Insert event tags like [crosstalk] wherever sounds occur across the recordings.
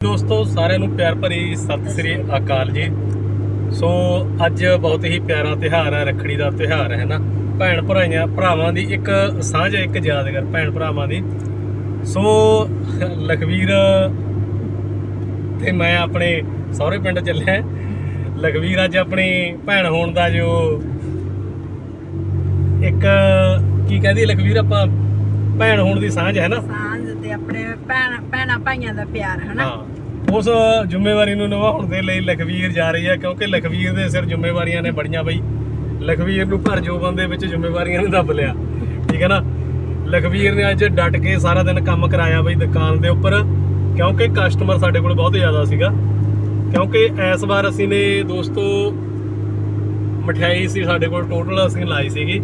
ਦੋਸਤੋ, ਸਾਰਿਆਂ ਨੂੰ ਪਿਆਰ ਭਰੀ ਸਤਿ ਸ੍ਰੀ ਅਕਾਲ ਜੀ। ਸੋ, ਅੱਜ ਬਹੁਤ ਹੀ ਪਿਆਰਾ ਤਿਹਾਰ ਹੈ, ਰੱਖੜੀ ਦਾ ਤਿਹਾਰ ਹੈ ਨਾ? ਭੈਣ ਭਰਾਈਆਂ, ਭਰਾਵਾਂ ਦੀ ਇੱਕ ਸਾਂਝ ਹੈ, ਇੱਕ ਯਾਦਗਾਰ, ਭੈਣ ਭਰਾਵਾਂ ਦੀ। ਸੋ, ਲਖਵੀਰ ਤੇ ਮੈਂ ਆਪਣੇ ਸਹੁਰੇ ਪਿੰਡ ਚੱਲਿਆ ਲਖਵੀਰ ਅੱਜ ਆਪਣੀ ਭੈਣ ਹੋਣ ਦਾ ਜੋ ਇੱਕ, ਕੀ ਕਹਦੀ ਲਖਵੀਰ, ਆਪਾਂ ਭੈਣ ਹੋਣ ਦੀ ਸਾਂਝ ਹੈ ਨਾ? ਤੇ ਆਪਣੇ ਭੈਣ ਭੈਣਾਂ ਭਾਈਆਂ ਦਾ ਪਿਆਰ, ਹਨਾ? ਹਾਂ। ਉਸ ਜ਼ਿੰਮੇਵਾਰੀ ਨੂੰ ਨਿਭਾਉਣ ਦੇ ਲਈ ਲਖਵੀਰ ਜਾ ਰਹੀ ਹੈ, ਕਿਉਂਕਿ ਲਖਵੀਰ ਦੇ ਸਿਰ ਜ਼ਿੰਮੇਵਾਰੀਆਂ ਨੇ ਬੜੀਆਂ ਬਈ। ਲਖਵੀਰ ਨੂੰ ਭਰ ਜੋਬਨ ਦੇ ਵਿੱਚ ਜ਼ਿੰਮੇਵਾਰੀਆਂ ਨੇ ਦੱਬ ਲਿਆ। ਠੀਕ ਹੈ ਨਾ? ਲਖਵੀਰ ਨੇ ਅੱਜ ਡਟ ਕੇ ਸਾਰਾ ਦਿਨ ਕੰਮ ਕਰਾਇਆ ਬਈ ਦੁਕਾਨ ਦੇ ਉੱਪਰ, ਕਿਉਂਕਿ ਕਸਟਮਰ ਸਾਡੇ ਕੋਲ ਬਹੁਤ ਜ਼ਿਆਦਾ ਸੀਗਾ। ਕਿਉਂਕਿ ਇਸ ਵਾਰ ਅਸੀਂ ਨੇ ਦੋਸਤੋ, ਮਠਿਆਈ ਸੀ ਸਾਡੇ ਕੋਲ ਟੋਟਲ ਅਸੀਂ ਲਾਈ ਸੀਗੀ।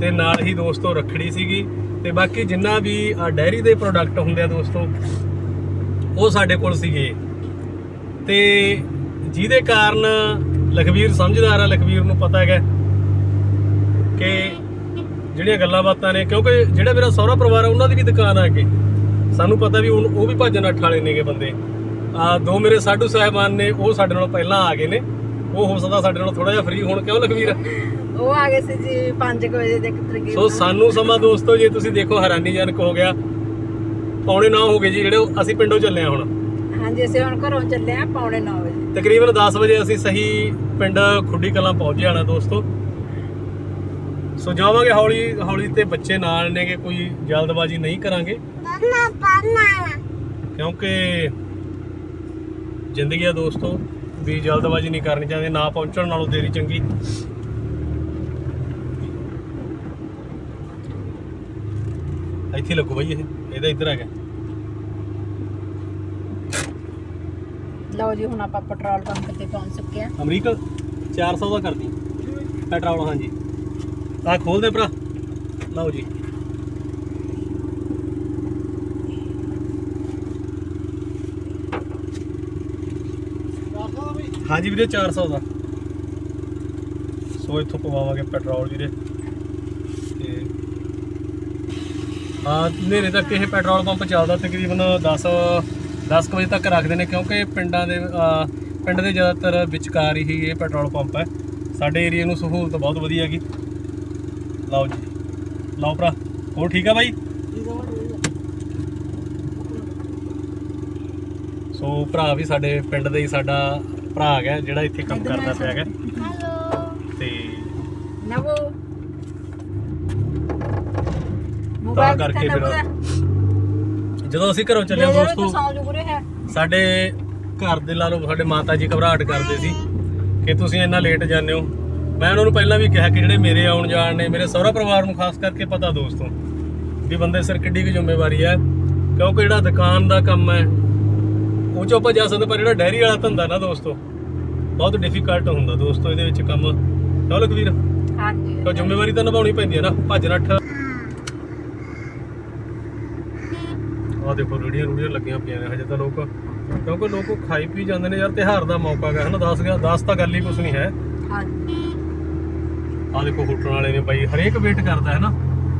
ਤੇ ਨਾਲ ਹੀ ਦੋਸਤੋ ਰੱਖੜੀ ਸੀਗੀ। ਤੇ ਬਾਕੀ ਜਿੰਨਾ ਵੀ ਡੈਰੀ ਦੇ ਪ੍ਰੋਡਕਟ ਹੁੰਦੇ ਆ ਦੋਸਤੋ, ਉਹ ਸਾਡੇ ਕੋਲ ਸੀਗੇ। ਤੇ ਜਿਹਦੇ ਕਾਰਨ ਲਖਵੀਰ ਸਮਝਦਾਰ ਆ, ਲਖਵੀਰ ਨੂੰ ਪਤਾ ਹੈਗਾ ਕਿ ਜਿਹੜੀਆਂ ਗੱਲਾਂ ਬਾਤਾਂ ਨੇ, ਕਿਉਂਕਿ ਜਿਹੜਾ ਮੇਰਾ ਸਹੁਰਾ ਪਰਿਵਾਰ ਆ, ਉਹਨਾਂ ਦੀ ਵੀ ਦੁਕਾਨ ਆ ਅੱਗੇ। ਸਾਨੂੰ ਪਤਾ ਵੀ ਹੁਣ ਉਹ ਵੀ ਭੱਜਣ ਅੱਠ ਵਾਲੇ ਨੇਗੇ ਬੰਦੇ। ਆ, ਦੋ ਮੇਰੇ ਸਾਡੂ ਸਾਹਿਬਾਨ ਨੇ, ਉਹ ਸਾਡੇ ਨਾਲੋਂ ਪਹਿਲਾਂ ਆ ਗਏ ਨੇ। ਉਹ ਹੋ ਸਕਦਾ ਸਾਡੇ ਨਾਲ ਥੋੜਾ ਜਿਹਾ ਫ੍ਰੀ ਹੋਣ। ਕਿਉਂ ਲਖਵੀਰ? ਉਹ ਆ ਗਏ ਸੀ ਜੀ 5 ਵਜੇ ਦੇ ਤਕਰੀਬਨ ਸੋ ਸਾਨੂੰ ਸਮਾਂ ਦੋਸਤੋ ਜੇ ਤੁਸੀਂ ਦੇਖੋ ਹੈਰਾਨੀਜਨਕ ਹੋ ਗਿਆ। ਪੌਣੇ 9 ਹੋ ਗਏ ਜੀ ਜਿਹੜੇ ਅਸੀਂ ਪਿੰਡੋਂ ਚੱਲੇ ਆ ਹੁਣ। ਹਾਂਜੀ ਅਸੀਂ ਹੁਣ ਘਰੋਂ ਚੱਲੇ ਆ ਪੌਣੇ 9 ਵਜੇ। ਤਕਰੀਬਨ 10 ਵਜੇ ਅਸੀਂ ਸਹੀ ਪਿੰਡ ਖੁੱਡੀ ਕਲਾਂ ਪਹੁੰਚ ਜਾਣਾ ਦੋਸਤੋ। ਸੋ ਜਾਵਾਂਗੇ ਹੌਲੀ ਹੌਲੀ ਤੇ ਬੱਚੇ ਨਾਲ ਨੇਗੇ ਕੋਈ ਜਲਦਬਾਜ਼ੀ ਨਹੀਂ ਕਰਾਂਗੇ। ਕਿਉਂਕਿ ਜ਼ਿੰਦਗੀ ਆ ਦੋਸਤੋ ਵੀ ਜਲਦਬਾਜ਼ੀ ਨਹੀਂ ਕਰਨੀ ਚਾਹੀਦੀ ਨਾ ਪਹੁੰਚਣ ਨਾਲੋਂ ਦੇਰੀ ਚੰਗੀ। ਇੱਥੇ ਲੱਗੋ ਬਈ ਇਹ। ਇਹਦਾ ਇੱਧਰ ਹੈਗਾ ਲਓ ਜੀ ਹੁਣ ਆਪਾਂ ਪੈਟਰੋਲ ਪੰਪ ਤੇ ਪਹੁੰਚ ਚੁੱਕੇ ਆ ਅਮਰੀਕਾ 400 ਦਾ ਕਰਦੀ ਪੈਟਰੋਲ ਹਾਂਜੀ। ਆ ਖੋਲ ਦੇ ਭਰਾ। ਲਓ ਜੀ। ਹਾਂਜੀ ਵੀਰੇ 400 ਦਾ। ਸੋ ਇੱਥੋਂ ਪਵਾਵਾਂਗੇ ਪੈਟਰੋਲ ਵੀਰੇ ਤੇ ਹਾਂ ਨੇਰੇ ਤੱਕ ਇਹ ਪੈਟਰੋਲ ਪੰਪ ਚੱਲਦਾ ਤਕਰੀਬਨ 10 10 ਕੁ ਵਜੇ ਤੱਕ ਰੱਖਦੇ ਨੇ ਕਿਉਂਕਿ ਪਿੰਡਾਂ ਦੇ ਪਿੰਡ ਦੇ ਜ਼ਿਆਦਾਤਰ ਵਿਚਕਾਰ ਹੀ ਇਹ ਪੈਟਰੋਲ ਪੰਪ ਹੈ। ਸਾਡੇ ਏਰੀਆ ਨੂੰ ਸਹੂਲਤ ਬਹੁਤ ਵਧੀਆ ਹੈਗੀ। ਲਓ ਜੀ। ਲਓ ਭਰਾ ਹੋਰ ਠੀਕ ਆ ਬਾਈ? ਸੋ ਭਰਾ ਵੀ ਸਾਡੇ ਪਿੰਡ ਦਾ ਹੀ ਸਾਡਾ ਭਰਾ ਹੈਗਾ ਜਿਹੜਾ ਇੱਥੇ ਕੰਮ ਕਰਦਾ ਪਿਆ ਹੈਗਾ। ਹੈਲੋ ਤੇ ਨਵੋ ਤਾਂ ਕਰਕੇ ਫਿਰ ਜਦੋਂ ਅਸੀਂ ਘਰੋਂ ਚੱਲੇ ਦੋਸਤੋ ਸਾਡੇ ਘਰ ਦੇ ਲਾ ਲਓ ਸਾਡੇ ਮਾਤਾ ਜੀ ਘਬਰਾਹਟ ਕਰਦੇ ਸੀ ਕਿ ਤੁਸੀਂ ਇੰਨਾ ਲੇਟ ਜਾਂਦੇ ਹੋ। ਮੈਂ ਉਹਨਾਂ ਨੂੰ ਪਹਿਲਾਂ ਵੀ ਕਿਹਾ ਕਿ ਜਿਹੜੇ ਮੇਰੇ ਆਉਣ ਜਾਣ ਨੇ ਮੇਰੇ ਸਹੁਰਾ ਪਰਿਵਾਰ ਨੂੰ ਖਾਸ ਕਰਕੇ ਪਤਾ ਦੋਸਤੋ ਵੀ ਬੰਦੇ ਸਿਰ ਕਿੱਡੀ ਕੁ ਜ਼ਿੰਮੇਵਾਰੀ ਹੈ। ਕਿਉਂਕਿ ਜਿਹੜਾ ਦੁਕਾਨ ਦਾ ਕੰਮ ਹੈ ਉਹ ਚੋਂ ਆਪਾਂ ਜਾ ਸਕਦੇ ਪਰ ਜਿਹੜਾ ਡੈਰੀ ਵਾਲਾ ਧੰਦਾ ਨਾ ਦੋਸਤੋ ਬਹੁਤ ਡਿਫਿਕਲਟ ਹੁੰਦਾ ਦੋਸਤੋ ਇਹਦੇ ਵਿੱਚ ਕੰਮ। ਕਿਉਂ ਲਖਵੀਰ ਹਾਂਜੀ। ਤਾਂ ਜ਼ਿੰਮੇਵਾਰੀ ਤਾਂ ਨਿਭਾਉਣੀ ਪੈਂਦੀ ਹੈ ਨਾ ਭੱਜ ਨੱਠ। ਆ ਦੇਖੋ ਰੇੜੀਆਂ ਰੂੜੀਆਂ ਲੱਗੀਆਂ ਪਈਆਂ ਨੇ ਹਜੇ ਤਾਂ ਲੋਕ। ਕਿਉਂਕਿ ਲੋਕ ਖਾਈ ਪੀ ਜਾਂਦੇ ਨੇ ਯਾਰ ਤਿਹਾਰ ਦਾ ਮੌਕਾ ਹੈ ਹਨਾ? 10 ਗਿਆ 10 ਤਾਂ ਗੱਲ ਹੀ ਕੁਛ ਨਹੀਂ ਹੈ। ਹਾਂਜੀ। ਆ ਦੇਖੋ ਹੋਟਲ ਵਾਲੇ ਨੇ ਬਾਈ ਹਰੇਕ ਵੇਟ ਕਰਦਾ ਹੈ ਨਾ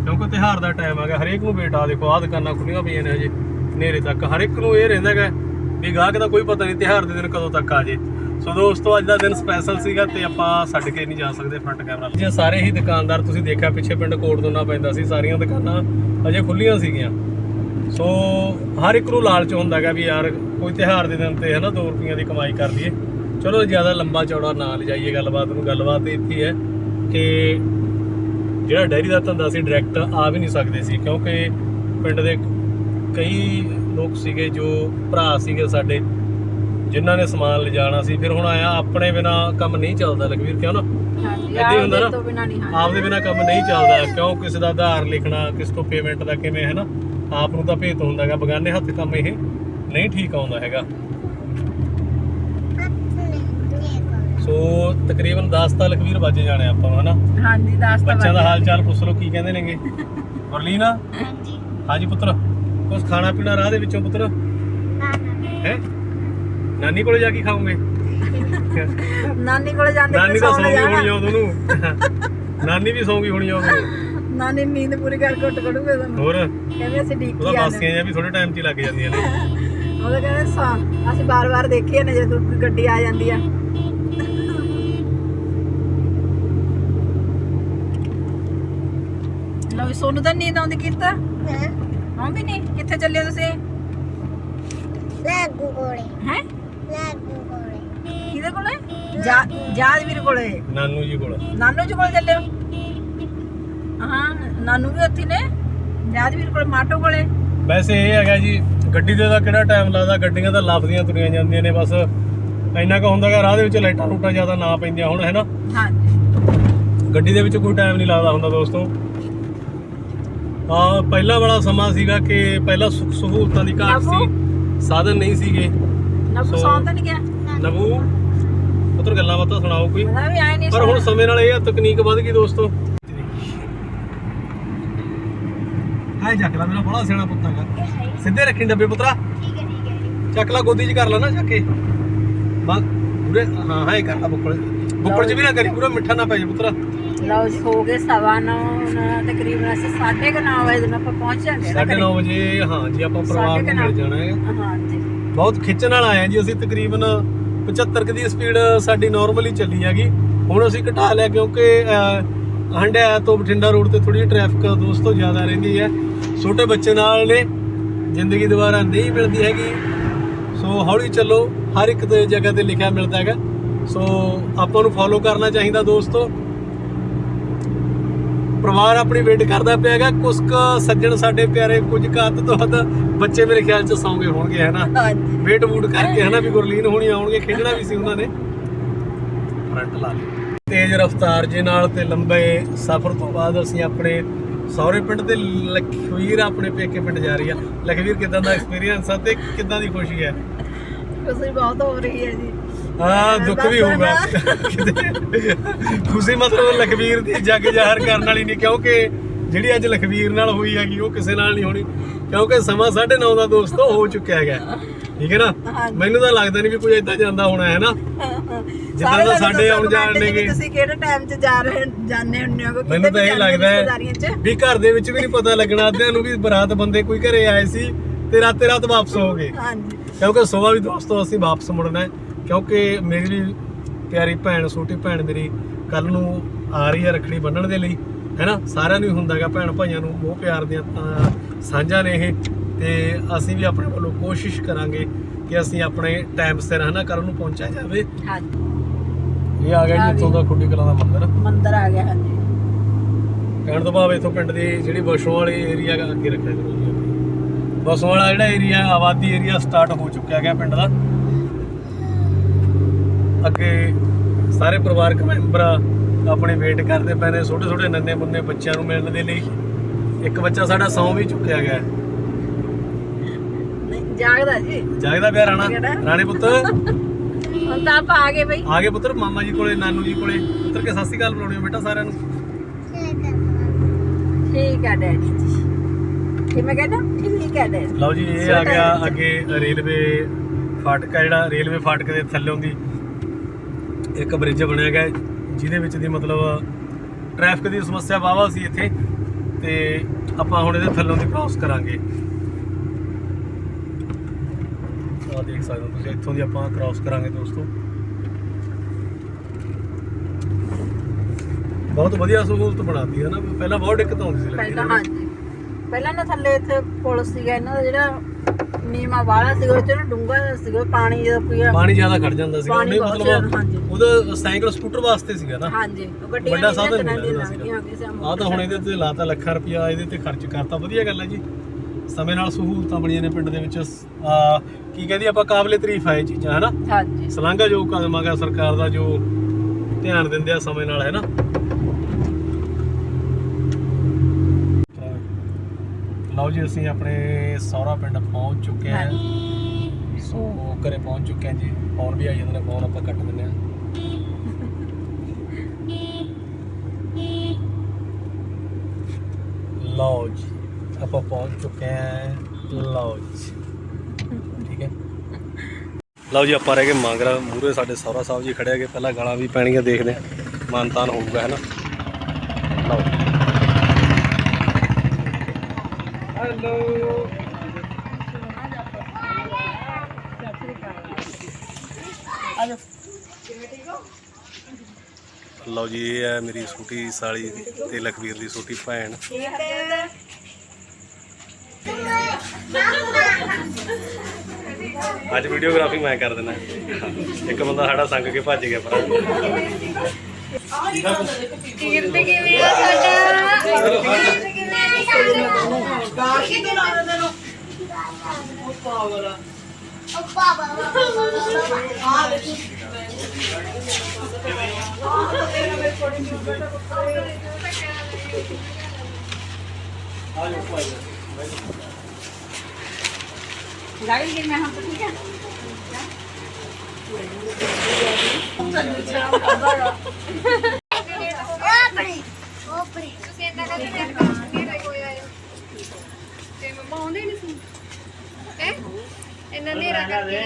ਕਿਉਂਕਿ ਤਿਹਾਰ ਦਾ ਟਾਈਮ ਆ ਗਿਆ ਹਰੇਕ ਨੂੰ ਵੇਟ ਆ ਦੇਖੋ ਆ ਦੁਕਾਨਾਂ ਖੁੱਲੀਆਂ ਪਈਆਂ ਨੇ ਹਜੇ ਨੇਰੇ ਤੱਕ। ਹਰ ਇੱਕ ਨੂੰ ਇਹ ਰਹਿੰਦਾ ਹੈਗਾ ਵੀ ਗਾਹਕ ਦਾ ਕੋਈ ਪਤਾ ਨਹੀਂ ਤਿਹਾਰ ਦੇ ਦਿਨ ਕਦੋਂ ਤੱਕ ਆ ਜੇ। ਸੋ ਦੋਸਤੋ ਅੱਜ ਦਾ ਦਿਨ ਸਪੈਸ਼ਲ ਸੀਗਾ ਤੇ ਆਪਾਂ ਛੱਡ ਕੇ ਨਹੀਂ ਜਾ ਸਕਦੇ ਫਰੰਟ ਕੈਮਰਾ ਜੇ ਸਾਰੇ ਹੀ ਦੁਕਾਨਦਾਰ ਤੁਸੀਂ ਦੇਖਿਆ ਪਿੱਛੇ ਪਿੰਡ ਕੋਟ ਦੋਨਾ ਪੈਂਦਾ ਸੀ ਸਾਰੀਆਂ ਦੁਕਾਨਾਂ ਅਜੇ ਖੁੱਲੀਆਂ ਸੀਗੀਆਂ। ਸੋ ਹਰ ਇੱਕ ਨੂੰ ਲਾਲਚ ਹੁੰਦਾ ਹੈਗਾ ਵੀ ਯਾਰ ਕੋਈ ਤਿਹਾਰ ਦੇ ਦਿਨ ਤੇ ਹਨਾ 2 ਰੁਪਈਆਂ ਦੀ ਕਮਾਈ ਕਰ ਲਈਏ। ਚਲੋ ਜ਼ਿਆਦਾ ਲੰਬਾ ਚੌੜਾ ਨਾ ਲਿਜਾਈਏ ਗੱਲਬਾਤ ਨੂੰ। ਗੱਲਬਾਤ ਇੱਥੇ ਹੈ ਕਿ ਜਿਹੜਾ ਡੈਰੀ ਦਾ ਧੰਦਾ ਸੀ ਡਾਇਰੈਕਟ ਆ ਵੀ ਨਹੀਂ ਸਕਦੇ ਸੀ ਕਿਉਂਕਿ ਪਿੰਡ ਦੇ ਕਈ ਲੋਕ ਸੀਗੇ ਜੋ ਭਰਾ ਸੀਗੇ ਸਾਡੇ ਜਿਨ੍ਹਾਂ ਨੇ ਸਮਾਨ ਲਿਜਾਣਾ ਸੀ। ਫਿਰ ਹੁਣ ਆਇਆ ਆਪਣੇ ਬਿਨਾ ਕੰਮ ਨਹੀਂ ਚੱਲਦਾ। ਲਖਵੀਰ ਕਿਉਂ ਨਾ? ਹੀ ਹੁੰਦਾ ਨਾ? ਆਪ ਤੋਂ ਬਿਨਾ ਨਹੀਂ ਹਾਂ ਆਪਦੇ ਬਿਨਾ ਕੰਮ ਨਹੀਂ ਚੱਲਦਾ। ਕਿਉਂ? ਕਿਸੇ ਦਾ ਆਧਾਰ ਲਿਖਣਾ ਕਿਸ ਤੋਂ ਪੇਮੈਂਟ ਦਾ ਕਿਵੇਂ ਹੈ ਨਾ ਆਪ ਨੂੰ ਤਾਂ ਭੇਤ ਹੁੰਦਾ ਹੈਗਾ ਬਗਾਨੇ ਹੱਥ ਕੰਮ ਇਹ ਨਹੀਂ ਠੀਕ ਆਉਂਦਾ ਹੈਗਾ। ਸੋ ਤਕਰੀਬਨ 10 ਤਾਂ ਲਖਵੀਰ ਵੱਜ ਜਾਣੇ ਆਪਾਂ ਹਨਾ? ਹਾਂਜੀ ਦੱਸ ਤਾਂ ਬੱਚਿਆਂ ਦਾ। ਹਾਲ ਚਾਲ ਪੁੱਛ ਲਓ ਕੀ ਕਹਿੰਦੇ ਨੇਗੇ? ਗੁਰਲੀਨਾ ਹਾਂਜੀ। ਹਾਂਜੀ ਪੁੱਤਰ। ਕੁਝ ਖਾਣਾ ਪੀਣਾ ਰਾਹ ਦੇ ਵਿੱਚੋਂ ਪੁੱਤਰ? ਹੈ? ਨਾਨੀ ਕੋਲੇ ਜਾ ਕੇ ਖਾਓਗੇ? ਨਾਨੀ ਕੋਲ ਜਾਂਦੇ ਨਾਨੀ ਤੇ ਸੌਂ ਗਈ ਹੋਣੀ ਆ ਉਦੋਂ ਨੂੰ ਨਾਨੀ ਵੀ ਸੌਂ ਗਈ ਹੋਣੀ ਆ ਨੂੰ। ਨਾਨੀ ਨੀਂਦ ਪੂਰੀ ਕਰਕੇ ਉੱਠ ਖੜੂਗੇ ਤੁਹਾਨੂੰ। ਹੋਰ? ਕਹਿੰਦੇ ਅਸੀਂ ਡੀਕੀ ਉਹਦਾ ਆ ਬਾਸੀਆਂ ਜਾਂ ਵੀ ਥੋੜੇ ਟਾਈਮ 'ਚ ਹੀ ਲੱਗ ਜਾਂਦੀਆਂ ਨੇ। [laughs] ਉਹਦੇ ਕਹਿੰਦੇ ਸਾ ਅਸੀਂ ਬਾਰ-ਬਾਰ ਦੇਖੀਏ ਨਾ ਜਦੋਂ ਕੋਈ ਗੱਡੀ ਆ ਜਾਂਦੀ ਆ। ਲਓ ਵੀ ਸੋਨੂੰ ਤਾਂ ਨੀਂਦ ਆਉਂਦੀ ਕੀਤਾ? ਹਾਂ? ਵੀ ਨਹੀਂ ਕਿੱਥੇ ਚੱਲੇ ਹੋ ਤੁਸੀਂ? ਲਾਗੂ ਕੋਲੇ। ਹੈ? ਲਾਗੂ ਕੋਲੇ। ਕਿਹਦੇ ਕੋਲੇ? ਜਾ ਜਾਜਵੀਰ ਕੋਲੇ। ਨਾਨੂ ਜੀ ਕੋਲ। ਨਾਨੂ ਜੀ ਕੋਲ ਚੱਲੇ ਹਾਂ? ਨਾਨੂ ਵੀ ਉੱਥੇ ਨੇ ਜਾਜਵੀਰ ਕੋਲੇ ਮਾਟੋ ਕੋਲੇ। ਵੈਸੇ ਇਹ ਹੈਗਾ ਜੀ ਗੱਡੀ ਦੇ ਦਾ ਕਿਹੜਾ ਟਾਈਮ ਲੱਗਦਾ ਗੱਡੀਆਂ ਤਾਂ ਲਫ਼ਦੀਆਂ ਤੁਰੀਆਂ ਜਾਂਦੀਆਂ ਨੇ ਬਸ ਇੰਨਾ ਕੁ ਹੁੰਦਾਗਾ ਰਾਹ ਦੇ ਵਿੱਚ ਲਾਈਟਾਂ ਲੂਟਾਂ ਜ਼ਿਆਦਾ ਨਾ ਪੈਂਦੀਆਂ ਹੁਣ ਹੈ ਨਾ ਹਾਂਜੀ। ਗੱਡੀ ਦੇ ਵਿੱਚ ਕੋਈ ਟਾਈਮ ਨਹੀਂ ਲੱਗਦਾ ਹੁੰਦਾ ਦੋਸਤੋ। ਆ ਪਹਿਲਾ ਵਾਲਾ ਸਮਾਂ ਸੀਗਾ ਕਿ ਪਹਿਲਾਂ ਸੁੱਖ ਸਹੂਲਤਾਂ ਦੀ ਘਾਟ ਸੀ ਸਾਧਨ ਨਹੀਂ ਸੀਗੇ। ਨਾ ਸੋ- ਤਾਂ ਨਹੀਂ ਗਿਆ? ਨਬੂ ਗੱਲਾਂ ਬਾਤਾਂ ਸੁਣਾਓ ਕੋਈ। ਨਹੀਂ ਪਰ ਹੁਣ ਸਮੇਂ ਨਾਲ ਇਹ ਤਕਨੀਕ ਵੱਧ ਗਈ ਦੋਸਤੋ। ਹਾਏ ਜੱਕ ਲਾ ਮੇਰਾ ਬੜਾ ਸਿਆਣਾ ਪੁੱਤ ਹੈਗਾ। ਸਿੱਧੇ ਰੱਖੀ ਡੱਬੇ ਪੁੱਤਰਾ। ਠੀਕ ਹੈ ਠੀਕ ਹੈ ਚੱਕ ਲਾ ਗੋਦੀ 'ਚ ਕਰ ਲਾ ਨਾ ਚੱਕ ਕੇ। ਬਸ ਪੂਰੇ ਹਾਂ ਹਾਂ ਇਹ ਕਰ ਲਾ ਬੁੱਕਲ। ਬੁੱਕਲ 'ਚ ਵੀ ਨਾ ਕਰੀ ਪੂਰਾ ਮਿੱਠਾ ਨਾ ਪੈ ਜਾ ਪੁੱਤਰਾ। ਲਓ ਜੀ ਹੋ ਗਏ ਸਵਾ ਨੌ ਨਾ ਤਕਰੀਬਨ ਅਸੀਂ ਸਾਢੇ ਕੁ ਨੌ ਵਜੇ ਨੂੰ ਆਪਾਂ ਪਹੁੰਚ ਜਾਂਦੇ ਨਾ 9:30 ਵਜੇ ਹਾਂ ਜੀ ਆਪਾਂ ਪਰਿਵਾਰ ਨੂੰ ਮਿਲ ਜਾਣਾ ਹੈ। ਘਰੇ। ਹਾਂਜੀ। ਬਹੁਤ ਖਿੱਚਣ ਨਾਲ ਆਏ ਹਾਂ ਜੀ ਅਸੀਂ ਤਕਰੀਬਨ 75 ਕੁ ਦੀ ਸਪੀਡ ਸਾਡੀ ਨਾਰਮਲੀ ਚੱਲੀ ਹੈਗੀ। ਹੁਣ ਅਸੀਂ ਘਟਾ ਲਿਆ ਕਿਉਂਕਿ ਹੰਡਿਆ ਤੋਂ ਬਠਿੰਡਾ ਰੋਡ ਤੇ ਥੋੜੀ ਟ੍ਰੈਫਿਕ ਦੋਸਤੋ ਜ਼ਿਆਦਾ ਰਹਿੰਦੀ ਹੈ। ਛੋਟੇ ਬੱਚੇ ਨਾਲ ਨੇ ਜ਼ਿੰਦਗੀ ਦੁਬਾਰਾ ਨਹੀਂ ਮਿਲਦੀ ਹੈਗੀ। ਸੋ ਹੌਲੀ ਚੱਲੋ ਹਰ ਇੱਕ ਤੇ ਜਗ੍ਹਾ ਤੇ ਲਿਖਿਆ ਮਿਲਦਾ ਹੈਗਾ। ਸੋ ਆਪਾਂ ਨੂੰ ਫੋਲੋ ਕਰਨਾ ਚਾਹੀਦਾ ਦੋਸਤੋ। ਪਰਿਵਾਰ ਆਪਣੀ ਵੇਟ ਕਰਦਾ ਪਿਆ ਹੈਗਾ। ਕੁਝ ਕੁ ਸੱਜਣ ਸਾਡੇ ਪਿਆਰੇ ਕੁਝ ਕੁ ਹੱਦ ਤੋਂ ਹੱਦ ਬੱਚੇ ਮੇਰੇ ਖਿਆਲ ਚ ਸੌਂਗੇ ਹੋਣਗੇ ਹੈ ਨਾ? ਹਾਂਜੀ। ਵੇਟ ਵੂਟ ਕਰਕੇ ਹਨਾ ਵੀ ਗੁਰਲੀਨ ਹੋਣੀ ਆਉਣਗੇ ਖੇਡਣਾ ਵੀ ਸੀ ਉਹਨਾਂ ਨੇ। ਫਰੰਟ ਲਾ ਲਈ ਤੇਜ਼ ਰਫ਼ਤਾਰ ਜੇ ਨਾਲ ਤੇ ਲੰਬੇ ਸਫ਼ਰ ਤੋਂ ਬਾਅਦ ਅਸੀਂ ਆਪਣੇ ਸਹੁਰੇ ਪਿੰਡ ਤੇ ਲਖਵੀਰ ਆਪਣੇ ਪੇਕੇ ਪਿੰਡ ਜਾ ਰਹੀ ਆ। ਲਖਵੀਰ ਕਿਦਾਂ ਦਾ ਐਕਸਪੀਰੀਅੰਸ ਆ ਤੇ ਕਿਦਾਂ ਦੀ ਖੁਸ਼ੀ ਹੈ? ਖੁਸ਼ੀ ਬਹੁਤ ਹੋ ਰਹੀ ਹੈ ਜੀ। ਹਾਂ ਦੁੱਖ ਵੀ ਹੋਊਗਾ ਖੁਸ਼ੀ ਮਤਲਬ ਲਖਵੀਰ ਦੀ ਜੱਗ ਜ਼ਾਹਰ ਕਰਨ ਵਾਲੀ ਨਹੀਂ ਕਿਉਂਕਿ ਜਿਹੜੀ ਅੱਜ ਲਖਵੀਰ ਨਾਲ ਹੋਈ ਹੈਗੀ ਉਹ ਕਿਸੇ ਨਾਲ ਨਹੀਂ ਹੋਣੀ ਕਿਉਂਕਿ ਸਮਾਂ 9:30 ਦਾ ਦੋਸਤੋ ਹੋ ਚੁੱਕਿਆ ਹੈਗਾ। ਠੀਕ ਹੈ ਨਾ। ਮੈਨੂੰ ਤਾਂ ਲੱਗਦਾ ਨਹੀਂ ਵੀ ਕੋਈ ਇਦਾਂ ਜਾਂਦਾ ਹੋਣਾ ਹੈ ਨਾ? ਜਿੱਦਾਂ ਦਾ ਸਾਡੇ ਆਉਣ ਜਾਣ ਨੇਗੇ। ਤੁਸੀਂ ਕਿਹੜੇ ਟਾਈਮ 'ਚ ਜਾ ਰਹੇ ਜਾਂਦੇ ਹੁੰਦੇ ਹੋ ਮੈਨੂੰ ਤਾਂ ਇਹ ਲੱਗਦਾ ਹੈ ਵੀ ਘਰ ਦੇ ਵਿੱਚ ਵੀ ਨਹੀਂ ਪਤਾ ਲੱਗਣਾ ਅੱਧਿਆਂ ਨੂੰ ਵੀ ਬਰਾਤ ਬੰਦੇ ਕੋਈ ਘਰੇ ਆਏ ਸੀ ਤੇ ਰਾਤੇ ਰਾਤ ਵਾਪਸ ਹੋ ਗਏ। ਹਾਂਜੀ। ਕਿਉਂਕਿ ਸਵੇਰ ਵੀ ਦੋਸਤੋ ਅਸੀਂ ਵਾਪਸ ਮੁੜਨਾ ਹੈ। ਕਿਉਂਕਿ ਮੇਰੀ ਵੀ ਪਿਆਰੀ ਭੈਣ ਛੋਟੀ ਭੈਣ ਮੇਰੀ ਕੱਲ ਨੂੰ ਆ ਰਹੀ ਹੈ ਰੱਖੜੀ ਬੰਨਣ ਦੇ ਲਈ ਹੈਨਾ? ਸਾਰਿਆਂ ਨੂੰ ਹੀ ਹੁੰਦਾਗਾ ਭੈਣ ਭਾਈਆਂ ਨੂੰ ਮੋਹ ਪਿਆਰ ਦੀਆਂ ਸਾਂਝਾਂ ਨੇ ਇਹ। ਤੇ ਅਸੀਂ ਵੀ ਆਪਣੇ ਵੱਲੋਂ ਕੋਸ਼ਿਸ਼ ਕਰਾਂਗੇ ਕਿ ਅਸੀਂ ਆਪਣੇ ਟਾਈਮ ਸਿਰ ਹਨਾ ਕੱਲ ਨੂੰ ਪਹੁੰਚਿਆ ਜਾਵੇ। ਹਾਂਜੀ। ਇਹ ਆ ਗਿਆ ਜੀ ਇੱਥੋਂ ਦਾ ਖੁੱਡੀ ਕਲਾਂ ਦਾ ਮੰਦਿਰ। ਮੰਦਰ ਆ ਗਿਆ ਹਾਂਜੀ। ਕਹਿਣ ਤੋਂ ਭਾਵ ਇੱਥੋਂ ਪਿੰਡ ਦੀ ਜਿਹੜੀ ਬਸੋਂ ਵਾਲੀ ਏਰੀਆ ਅੱਗੇ ਰੱਖਿਆ ਕਰੋ ਜੀ। ਬਸੋਂ ਵਾਲਾ ਜਿਹੜਾ ਏਰੀਆ ਆਬਾਦੀ ਏਰੀਆ ਸਟਾਰਟ ਹੋ ਚੁੱਕਿਆ ਗਿਆ ਪਿੰਡ ਦਾ। ਅੱਗੇ ਸਾਰੇ ਪਰਿਵਾਰਕ ਮੈਂਬਰ ਆਪਣੀ ਵੇਟ ਕਰਦੇ ਪਏ ਨੇ ਛੋਟੇ ਛੋਟੇ ਨੰਨੇ ਮੁੰਨੇ ਬੱਚਿਆਂ ਨੂੰ ਮਿਲਣ ਦੇ ਲਈ। ਇੱਕ ਬੱਚਾ ਸਾਡਾ ਸੌਂ ਵੀ ਚੁੱਕਿਆ ਗਿਆ। ਹੈ। ਜਾਗਦਾ ਜੀ। ਜਾਗਦਾ ਪਿਆ ਰਾਣਾ? ਰਾਣੇ ਪੁੱਤ। ਹੁਣ ਤਾਂ ਆਪਾਂ ਆ ਗਏ ਬਈ। ਆ ਗਏ ਪੁੱਤਰ ਮਾਮਾ ਜੀ ਕੋਲੇ ਨਾਨੂ ਜੀ ਕੋਲੇ। ਪੁੱਤਰ ਕੇ ਸਤਿ ਸ਼੍ਰੀ ਅਕਾਲ ਬੁਲਾਉਣੀ ਬੇਟਾ ਸਾਰਿਆਂ ਨੂੰ। ਠੀਕ ਹੈ ਡੈਡੀ ਜੀ। ਕਿਵੇਂ ਕਹਿੰਦਾ ਠੀਕ ਹੈ ਡੈਡੀ ਲਓ ਜੀ ਇਹ ਆ ਗਿਆ ਅੱਗੇ ਰੇਲਵੇ ਫਾਟਕ ਆ ਜਿਹੜਾ ਰੇਲਵੇ ਫਾਟਕ ਦੇ ਥੱਲੇੋਂ ਦੀ ਇੱਕ ਬ੍ਰਿਜ ਬਣਿਆ ਗਿਆ ਜਿਹਦੇ ਵਿੱਚ ਦੀ ਮਤਲਬ ਟ੍ਰੈਫਿਕ ਦੀ ਸਮੱਸਿਆ ਵਾਵਾ ਸੀ ਇੱਥੇ। ਤੇ ਆਪਾਂ ਹੁਣ ਇਹਦੇ ਥੱਲੋਂ ਦੀ ਕ੍ਰਾਸ ਕਰਾਂਗੇ ਆ ਦੇਖ ਸਕਦੇ ਹੋ ਤੁਸੀਂ। ਇੱਥੋਂ ਦੀ ਆਪਾਂ ਕ੍ਰਾਸ ਕਰਾਂਗੇ ਦੋਸਤੋ। ਬਹੁਤ ਵਧੀਆ ਸਹੂਲਤ ਬਣਾਤੀ ਹੈ ਨਾ। ਪਹਿਲਾਂ ਬਹੁਤ ਦਿੱਕਤ ਆਉਂਦੀ ਸੀ ਪਹਿਲਾਂ ਹਾਂਜੀ। ਪਹਿਲਾਂ ਨਾ ਥੱਲੇ ਇੱਥੇ ਪੁਲ ਸੀਗਾ ਇਹਨਾਂ ਦਾ ਜਿਹੜਾ ਨੀਮਾ ਵਾਲਾ ਸੀਗਾ ਉਹ ਚ ਨਾ ਡੂੰਗਾ ਸੀਗਾ ਪਾਣੀ ਜਦੋਂ ਕੋਈ ਪਾਣੀ ਜ਼ਿਆਦਾ ਖੜ ਜਾਂਦਾ ਸੀਗਾ। ਪਾਣੀ ਉਹਨੇ ਬਹੁਤ ਜ਼ਿਆਦਾ, ਹਾਂਜੀ। ਮਤਲਬ ਉਹਦਾ ਸਾਈਕਲ ਸਕੂਟਰ ਵਾਸਤੇ ਸੀਗਾ ਨਾ। ਹਾਂਜੀ ਉਹ ਗੱਡੀਆਂ ਵੱਡਾ ਸਾਧਨ ਨਹੀਂ ਲੱਗਦਾ ਸੀਗਾ। ਆ ਤਾਂ ਹੁਣ ਇਹਦੇ ਤੇ ਲਾਤਾ ਲੱਖਾਂ ਰੁਪਇਆ ਇਹਦੇ ਤੇ ਖਰਚ ਕਰਤਾ। ਵਧੀਆ ਗੱਲ ਹੈ ਜੀ। ਸਮੇਂ ਨਾਲ ਸਹੂਲਤਾਂ ਬਣੀਆਂ ਨੇ ਪਿੰਡ ਦੇ ਵਿੱਚ। ਆ ਕੀ ਕਹਿੰਦੀ ਆਪਾਂ ਕਾਬਲੇ ਤਾਰੀਫ ਆ ਇਹ ਚੀਜ਼ਾਂ ਹਨਾ? ਹਾਂਜੀ। ਸਲਾਂਘਾ ਜੋ ਕਦਮ ਆਗਾ ਸਰਕਾਰ ਦਾ ਜੋ ਧਿਆਨ ਦਿੰਦੇ ਆ ਸਮੇਂ ਨਾਲ ਹੈ ਨਾ ਲਓ ਜੀ ਅਸੀਂ ਆਪਣੇ ਸੌਰਾ ਪਿੰਡ ਪਹੁੰਚ ਚੁੱਕੇ ਹਾਂ ਸੋ ਘਰੇ ਪਹੁੰਚ ਚੁੱਕੇ ਹਾਂ ਜੀ। ਫੋਨ ਵੀ ਆਈ ਜਾਂਦੇ ਨੇ ਫੋਨ ਆਪਾਂ ਕੱਟ ਦਿੰਦੇ ਹਾਂ ਲਓ ਜੀ ਆਪਾਂ ਪਹੁੰਚ ਚੁੱਕੇ ਹਾਂ ਲਓ ਜੀ। ਲਓ ਜੀ ਆਪਾਂ ਰਹਿ ਗਏ ਮੰਗਰਾ ਮੂਰੇ ਸਾਡੇ ਸੌਰਾ ਸਾਹਿਬ ਜੀ ਖੜੇ ਹੈਗੇ ਪਹਿਲਾਂ ਗਾਲਾਂ ਵੀ ਪੈਣੀਆਂ ਦੇਖਦੇ ਹਾਂ ਮਾਨਤਾਨ ਹੋਊਗਾ ਹੈ ਨਾ? ਲਓ। ਹੈਲੋ। ਲਓ ਜੀ ਇਹ ਹੈ ਮੇਰੀ ਛੋਟੀ ਸਾਲੀ ਤੇ ਲਖਵੀਰ ਦੀ ਛੋਟੀ ਭੈਣ। ਅੱਜ ਵੀਡੀਓਗ੍ਰਾਫੀ ਮੈਂ ਕਰ ਦੇਣਾ। ਇੱਕ ਬੰਦਾ ਸਾਡਾ ਸੰਗ ਕੇ ਭੱਜ ਗਿਆ ਪਰ ਤੀਰਤ ਕਿਵੇਂ ਆ ਸਾਡਾ? ਆਉਂਦੇ ਨਹੀਂ ਸੀ ਹੈ ਇੰਨਾ ਨੇਰਾ ਕਰਕੇ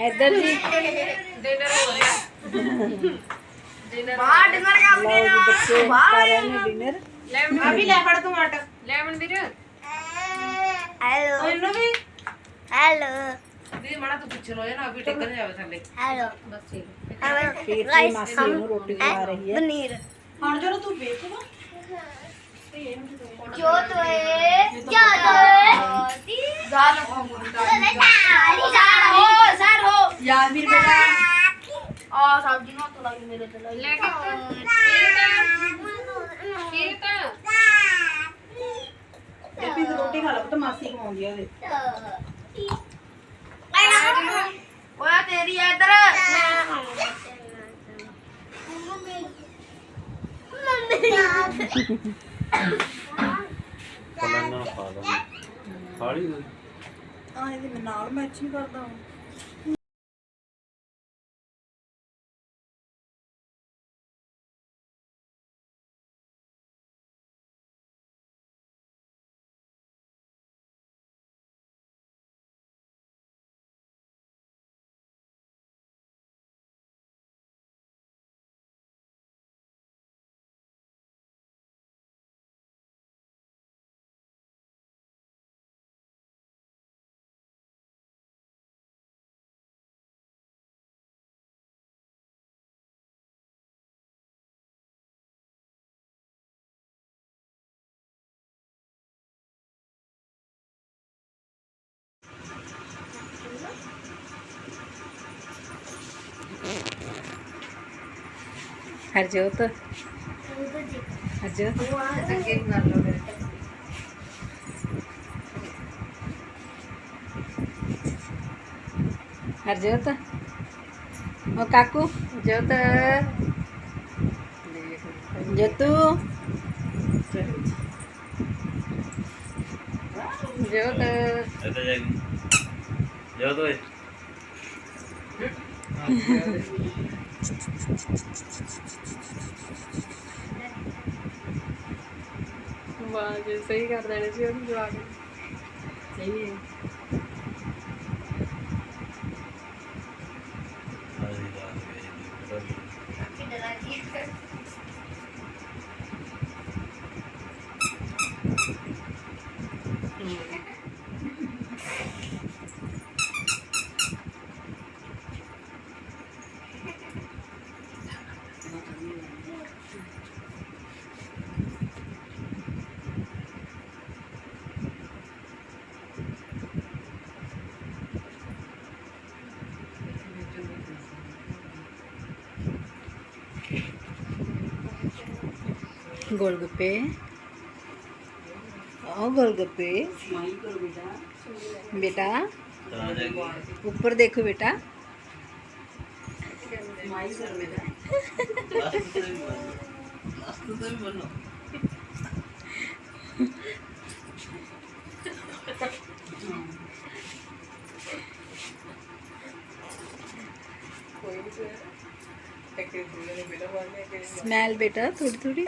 ਇੱਧਰ ਜੀ। ਡਿਨਰ ਹੋ ਰਿਹਾ ਡਿਨਰ ਬਾਹਰ ਡਿਨਰ ਕਰਦੇ ਨਾ। ਬੱਚੇ ਕਰ ਰਹੇ ਨੇ ਡਿਨਰ। ਲੈਮਨ ਅਭੀ ਲੈ ਫੜ ਤੂੰ ਆਟਾ। ਲੈਮਨ ਵੀਰ। ਹੈਲੋ ਇਹਨੂੰ ਵੀ। ਹੈਲੋ ਦੀ ਮਾੜਾ ਤੂੰ ਪਿੱਛੇ ਲੋ ਨਾ ਅਭੀ ਟਿਕਣ ਜਾਵੇ ਥੱਲੇ। ਹੈਲੋ ਬਸ ਠੀਕ ਫਿਰ ਦੀ ਮਾਸੀ ਨੂੰ ਰੋਟੀ ਖਵਾ ਰਹੀ ਹੈ। ਪਨੀਰ। ਹੁਣ ਜਦੋਂ ਤੂੰ ਵੇਖੂਗਾ ਜੋਤ ਓਏ ਜੋਤ ਓਏ ਜ਼ਾਲ ਜ਼ਾਲ ਹੋ। ਸਰ ਹੋ ਯਾਰ ਵੀਰ ਬੇਟਾ। ਆ ਸਬਜ਼ੀ ਨਾ ਤੋਂ ਲੱਗੀ ਮੇਰੇ ਤੇ ਲੈ ਕੇ ਕੀਰਤ ਕੀਰਤ ਇਹ ਵੀ ਰੋਟੀ ਖਾ ਲਾ ਤਾਂ ਮਾਸੀ ਖਵਾਉਂਦੀ ਆ ਉਹਦੇ। ਓਏ ਤੇਰੀ ਇੱਧਰ। ਪਲਾਨਾ ਖਾ ਲਾਂ ਖਾਲੀ ਆ ਇਹਦੇ ਨਾਲ ਮੈਚ ਨਹੀਂ ਕਰਦਾ ਹਰਜੋਤ ਹਰਜੋਤ ਅੱਗੇ ਵੀ ਕਰ ਲਓ ਫਿਰ ਹਰਜੋਤ ਉਹ ਕਾਕੂ ਜੋਤ ਜੋਤੂ ਜੋਤ ਇੱਥੇ ਜਾ ਜਾ ਤੋਏ ਗੋਲ ਗੱਪੇ ਆਓ ਗੋਲ ਗੱਪੇ ਬੇਟਾ ਉੱਪਰ ਦੇਖੋ ਬੇਟਾ स्मेल बेटा थोड़ी थोड़ी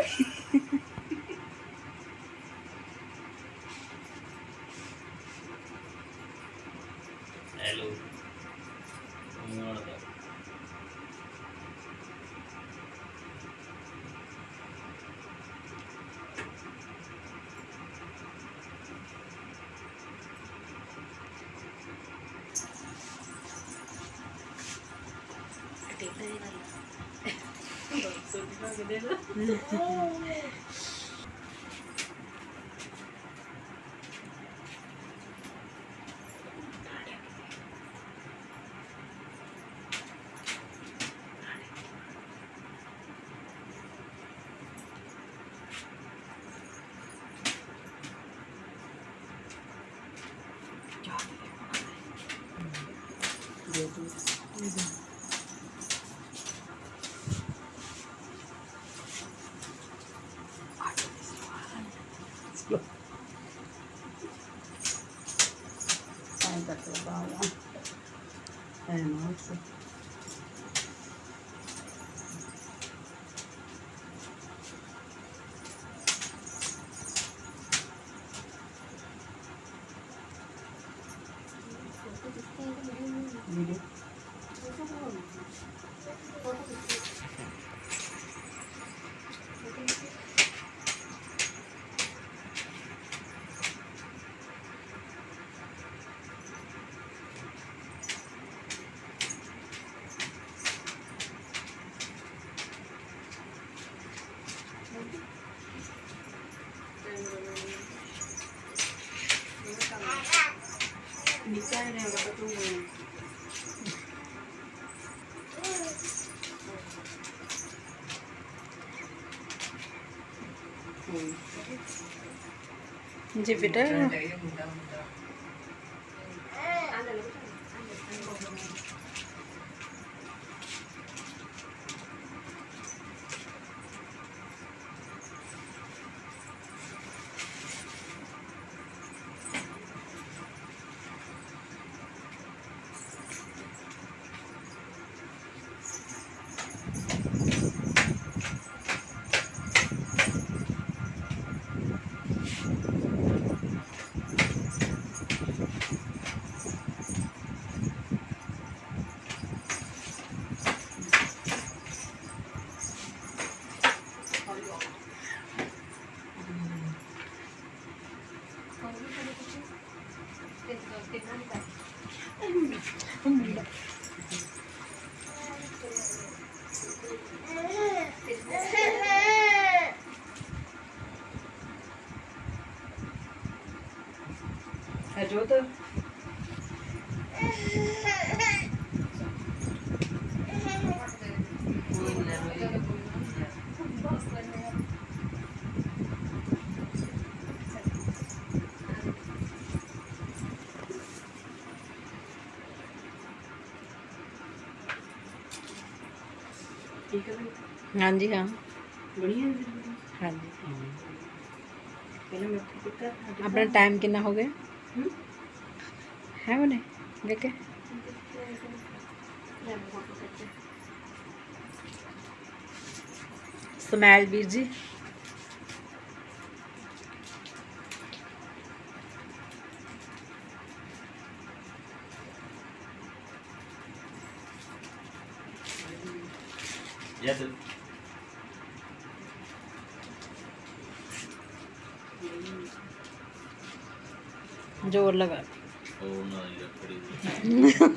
嗯 ਐਂ ਤੱਕ ਲਗਾਵਾਂ ਐਂ ਨਾ ਉੱਤੇ। ਜੀ ਜੋਤ ਠੀਕ ਹੈ ਹਾਂਜੀ ਹਾਂ। ਬੜੀਆਂ ਹਾਂਜੀ। ਪਹਿਲਾਂ ਮੈਂ ਕਿੱਥੇ ਆਪਣਾ ਟਾਈਮ ਕਿੰਨਾ ਹੋ ਗਿਆ ਹੈ ਬਨੇ ਦੇਖੇ ਸਮੈਲ ਵੀਰ ਜੀ Yes. ਜ਼ੋਰ ਲਗਾ Oh no, you're pretty.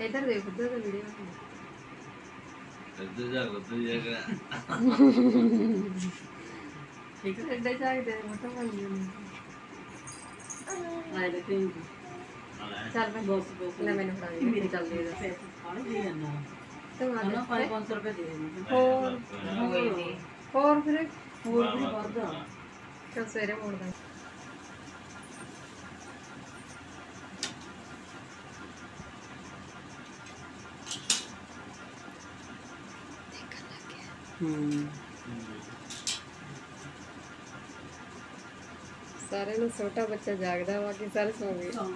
ਇੱਧਰ ਦੇਖ ਉੱਧਰ ਦਾ ਵੀਡੀਓ ਇੱਧਰ ਜਾ ਉੱਧਰ ਜਾ ਕੇ। ਠੀਕ ਹੈ ਇੱਧਰ ਜਾ ਕੇ ਦੇ ਮੋਟਾ ਬਣ ਗਿਆ ਆਏ ਦੇਖੇ ਚੱਲ ਮੈਂ ਬਸ ਬਸ ਲੈ ਮੈਨੂੰ ਫੜਾ ਦੇ। ਮੇਰੇ ਚੱਲ ਦੇ ਦੇ। ਪੈਸੇ ਖਾਣੇ ਦੇ ਜਾਣਾ ਤੂੰ ਆ ਦੇ 500 ਰੁਪਏ ਦੇ ਦੇਣਾ ਹੋਰ। ਹੋਰ ਫਿਰ? ਹੋਰ ਵੀ ਵੱਧਦਾ ਚੱਲ ਸਵੇਰੇ ਮੋੜਦਾ ਹੂੰ ਸਾਰੇ ਨੂੰ ਛੋਟਾ ਬੱਚਾ ਜਾਗਦਾ ਵਾ ਕਿ ਸਾਰੇ ਸੌਂ ਗਏ। ਹੂੰ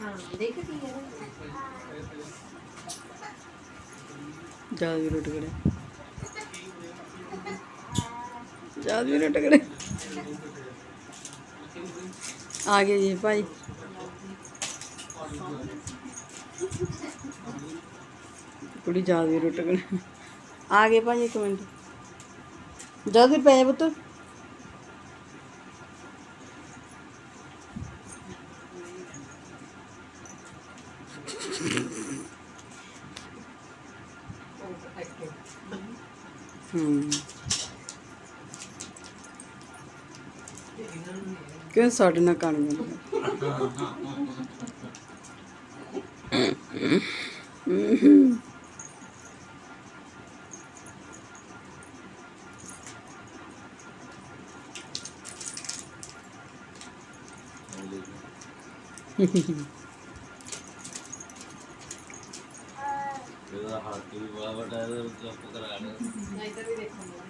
ਹਾਂ। ਦੇਖ ਕੀ ਹੈ ਜ਼ਿਆਦਾ ਵੀ ਰੁੱਟ ਗੜੇ ਜ਼ਿਆਦਾ ਆ ਗਏ ਜੀ ਭਾਈ। ਕੁੜੀ ਜ਼ਿਆਦਾ ਵੀ ਰੁੱਟ ਆ ਗਏ ਭਾਈ ਇੱਕ ਮਿੰਟ। ਜਦ ਪਏ ਪੁੱਤ। ਹੂੰ। ਕਿਉਂ ਸਾਡੇ ਨਾਲ ਕਣ ਜਾਂਦਾ ਇਹਦਾ ਹੱਥ ਵੀ ਬੜਾ ਵੱਡਾ ਹੈ ਤੇ ਚੁੱਪ ਕਰਾ ਲੈ ਇੱਧਰ ਵੀ ਦੇਖੂੰਗਾ